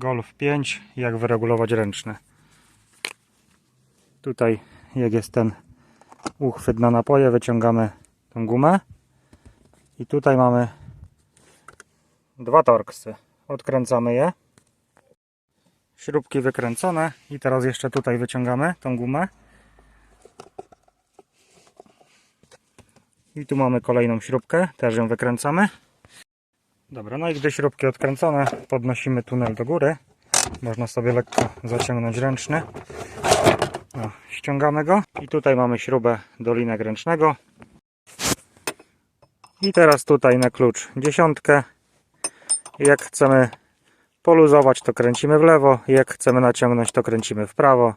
Golf 5, jak wyregulować ręczny. Tutaj, jak jest ten uchwyt na napoje, wyciągamy tą gumę. I tutaj mamy dwa torksy. Odkręcamy je. Śrubki wykręcone. I teraz jeszcze tutaj wyciągamy tą gumę. I tu mamy kolejną śrubkę, też ją wykręcamy. Dobra, no i gdy śrubki odkręcone, podnosimy tunel do góry. Można sobie lekko zaciągnąć ręczny. O, ściągamy go. I tutaj mamy śrubę do ręcznego. I teraz tutaj na klucz dziesiątkę. Jak chcemy poluzować, to kręcimy w lewo. Jak chcemy naciągnąć, to kręcimy w prawo.